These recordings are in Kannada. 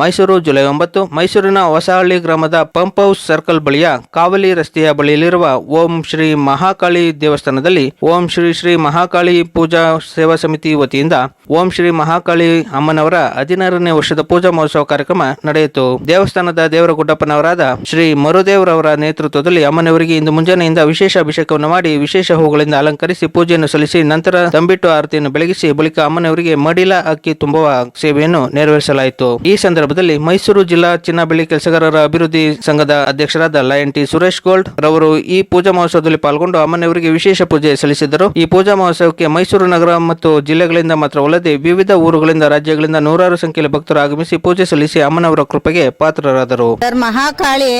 ಮೈಸೂರು ಜುಲೈ ಒಂಬತ್ತು, ಮೈಸೂರಿನ ಹೊಸಹಳ್ಳಿ ಗ್ರಾಮದ ಪಂಪ್ ಹೌಸ್ ಸರ್ಕಲ್ ಬಳಿಯ ಕಾವಲಿ ರಸ್ತೆಯ ಬಳಿಯಲ್ಲಿರುವ ಓಂ ಶ್ರೀ ಮಹಾಕಾಳಿ ದೇವಸ್ಥಾನದಲ್ಲಿ ಓಂ ಶ್ರೀ ಶ್ರೀ ಮಹಾಕಾಳಿ ಪೂಜಾ ಸೇವಾ ಸಮಿತಿ ವತಿಯಿಂದ ಓಂ ಶ್ರೀ ಮಹಾಕಾಳಿ ಅಮ್ಮನವರ ಹದಿನಾರನೇ ವರ್ಷದ ಪೂಜಾ ಮಹೋತ್ಸವ ಕಾರ್ಯಕ್ರಮ ನಡೆಯಿತು. ದೇವಸ್ಥಾನದ ದೇವರ ಗುಡ್ಡಪ್ಪನವರಾದ ಶ್ರೀ ಮರುದೇವರವರ ನೇತೃತ್ವದಲ್ಲಿ ಅಮ್ಮನವರಿಗೆ ಇಂದು ಮುಂಜಾನೆಯಿಂದ ವಿಶೇಷ ಅಭಿಷೇಕವನ್ನು ಮಾಡಿ, ವಿಶೇಷ ಹೂಗಳಿಂದ ಅಲಂಕರಿಸಿ, ಪೂಜೆಯನ್ನು ಸಲ್ಲಿಸಿ, ನಂತರ ತಂಬಿಟ್ಟು ಆರತಿಯನ್ನು ಬೆಳಗಿಸಿ, ಬಳಿಕ ಅಮ್ಮನವರಿಗೆ ಮಡಿಲ ಅಕ್ಕಿ ತುಂಬುವ ಸೇವೆಯನ್ನು ನೆರವೇರಿಸಲಾಯಿತು. ಈ ಸಂದರ್ಭದಲ್ಲಿ ಮೈಸೂರು ಜಿಲ್ಲಾ ಚಿನ್ನ ಬೆಳ್ಳಿ ಕೆಲಸಗಾರರ ಅಭಿವೃದ್ಧಿ ಸಂಘದ ಅಧ್ಯಕ್ಷರಾದ ಲಯನ್ ಟಿ ಸುರೇಶ್ ಗೋಲ್ಡ್ ರವರು ಈ ಪೂಜಾ ಮಹೋತ್ಸವದಲ್ಲಿ ಪಾಲ್ಗೊಂಡು ಅಮ್ಮನವರಿಗೆ ವಿಶೇಷ ಪೂಜೆ ಸಲ್ಲಿಸಿದರು. ಈ ಪೂಜಾ ಮಹೋತ್ಸವಕ್ಕೆ ಮೈಸೂರು ನಗರ ಮತ್ತು ಜಿಲ್ಲೆಗಳಿಂದ ಮಾತ್ರವಲ್ಲದೆ ವಿವಿಧ ಊರುಗಳಿಂದ ರಾಜ್ಯಗಳಿಂದ ನೂರಾರು ಸಂಖ್ಯೆಯಲ್ಲಿ ಭಕ್ತರು ಆಗಮಿಸಿ ಪೂಜೆ ಸಲ್ಲಿಸಿ ಅಮ್ಮನವರ ಕೃಪೆಗೆ ಪಾತ್ರರಾದರು. ಮಹಾಕಾಳಿ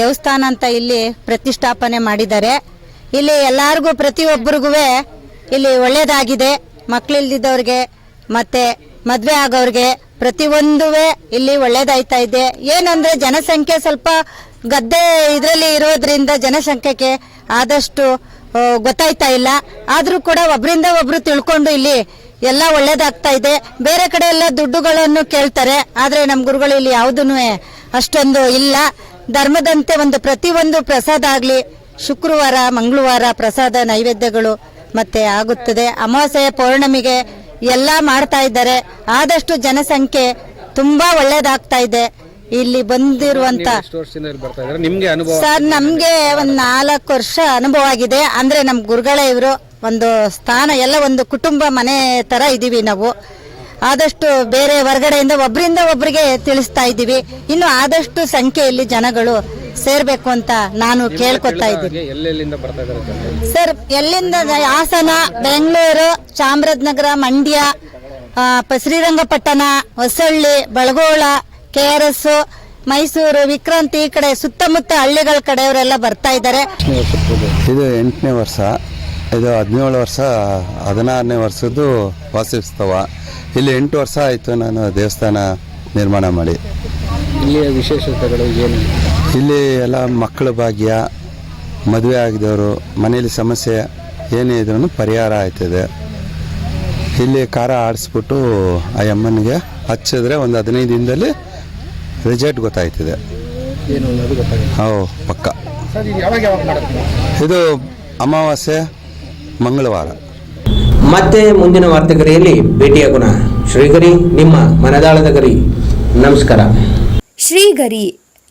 ದೇವಸ್ಥಾನ ಅಂತ ಇಲ್ಲಿ ಪ್ರತಿಷ್ಠಾಪನೆ ಮಾಡಿದ್ದಾರೆ. ಇಲ್ಲಿ ಎಲ್ಲರಿಗೂ ಪ್ರತಿಯೊಬ್ಬರಿಗೂ ಇಲ್ಲಿ ಒಳ್ಳೇದಾಗಿದೆ. ಮಕ್ಕಳಿಲ್ದಿದ್ದವ್ರಿಗೆ ಮತ್ತೆ ಮದುವೆ ಆಗೋರ್ಗೆ ಪ್ರತಿಯೊಂದುವೆ ಇಲ್ಲಿ ಒಳ್ಳೇದಾಯ್ತಾ ಇದೆ. ಏನಂದ್ರೆ ಜನಸಂಖ್ಯೆ ಸ್ವಲ್ಪ ಗದ್ದೆ ಇದರಲ್ಲಿ ಇರೋದ್ರಿಂದ ಜನಸಂಖ್ಯೆಗೆ ಆದಷ್ಟು ಗೊತ್ತಾಯ್ತಾ ಇಲ್ಲ. ಆದರೂ ಕೂಡ ಒಬ್ರಿಂದ ಒಬ್ರು ತಿಳ್ಕೊಂಡು ಇಲ್ಲಿ ಎಲ್ಲ ಒಳ್ಳೇದಾಗ್ತಾ ಇದೆ. ಬೇರೆ ಕಡೆ ಎಲ್ಲ ದುಡ್ಡುಗಳನ್ನು ಕೇಳ್ತಾರೆ. ಆದರೆ ನಮ್ಮ ಗುರುಗಳು ಇಲ್ಲಿ ಯಾವುದೂ ಅಷ್ಟೊಂದು ಇಲ್ಲ. ಧರ್ಮದಂತೆ ಒಂದು ಪ್ರತಿಯೊಂದು ಪ್ರಸಾದ ಆಗಲಿ, ಶುಕ್ರವಾರ, ಮಂಗಳವಾರ ಪ್ರಸಾದ ನೈವೇದ್ಯಗಳು ಮತ್ತೆ ಆಗುತ್ತದೆ. ಅಮಾವಾಸ್ಯೆ ಪೌರ್ಣಮಿಗೆ ಎಲ್ಲ ಮಾಡ್ತಾ ಇದ್ದಾರೆ. ಆದಷ್ಟು ಜನಸಂಖ್ಯೆ ತುಂಬಾ ಒಳ್ಳೇದಾಗ್ತಾ ಇದೆ. ಇಲ್ಲಿ ಬಂದಿರುವಂತ ಸರ್ ನಮ್ಗೆ ಒಂದ್ ನಾಲ್ಕು ವರ್ಷ ಅನುಭವ ಆಗಿದೆ. ಅಂದ್ರೆ ನಮ್ ಗುರುಗಳೇ ಇವರು ಒಂದು ಸ್ಥಾನ ಎಲ್ಲ ಒಂದು ಕುಟುಂಬ ಮನೆ ತರ ಇದೀವಿ ನಾವು. ಆದಷ್ಟು ಬೇರೆ ಹೊರಗಡೆಯಿಂದ ಒಬ್ಬರಿಂದ ಒಬ್ಬರಿಗೆ ತಿಳಿಸ್ತಾ ಇದ್ದೀವಿ ಇನ್ನು ಆದಷ್ಟು ಸಂಖ್ಯೆಯಲ್ಲಿ ಜನಗಳು ಸೇರ್ಬೇಕು ಅಂತ ನಾನು ಕೇಳ್ಕೊತಾ ಇದ್ದೀನಿ. ಸರ್ ಎಲ್ಲಿಂದ ಹಾಸನ ಬೆಂಗಳೂರು ಚಾಮರಾಜನಗರ ಮಂಡ್ಯ ಪ- Srirangapatna Hosalli Balagola K R S Mysuru ವಿಕ್ರಾಂತಿ ಈ ಕಡೆ ಸುತ್ತಮುತ್ತ ಹಳ್ಳಿಗಳ ಕಡೆಯವರೆಲ್ಲ ಬರ್ತಾ ಇದ್ದಾರೆ. ಇದು ಎಂಟನೇ ವರ್ಷ. ಇದು ಹದಿನೇಳು ವರ್ಷ ಹದಿನಾರನೇ ವರ್ಷದ್ದು ವಾಸಿಸ್ತವ ಇಲ್ಲಿ ಎಂಟು ವರ್ಷ ಆಯಿತು ನಾನು ದೇವಸ್ಥಾನ ನಿರ್ಮಾಣ ಮಾಡಿ. ಇಲ್ಲಿಯ ವಿಶೇಷತೆಗಳು ಏನು ಇಲ್ಲಿ ಎಲ್ಲ ಮಕ್ಕಳ ಭಾಗ್ಯ ಮದುವೆ ಆಗಿದವರು ಮನೇಲಿ ಸಮಸ್ಯೆ ಏನೇ ಇದ್ರೂ ಪರಿಹಾರ ಆಯ್ತದೆ ಇಲ್ಲಿ ಖಾರ ಆಡಿಸ್ಬಿಟ್ಟು ಆ ಅಮ್ಮನಿಗೆ ಹಚ್ಚಿದ್ರೆ ಒಂದು ಹದಿನೈದು ದಿನದಲ್ಲಿ ರಿಸಲ್ಟ್ ಗೊತ್ತಾಯ್ತದೆ. ಏನು ಅನ್ನೋದು ಗೊತ್ತಾಗುತ್ತೆ. ಹೋ ಪಕ್ಕ. ಸರ್ ಇದು ಯಾವಾಗ ಯಾವಾಗ ಮಾಡುತ್ತೆ ಇದು ಅಮಾವಾಸ್ಯೆ ಮಂಗಳವಾರ. ಮತ್ತೆ ಮುಂದಿನ ವಾರ್ತೆಗರಿಯಲ್ಲಿ ಭೇಟಿಯಾಗೋಣ ಶ್ರೀಗರಿ ನಿಮ್ಮ ಮನದಾಳದ ಗರಿ. ನಮಸ್ಕಾರ. ಶ್ರೀಗರಿ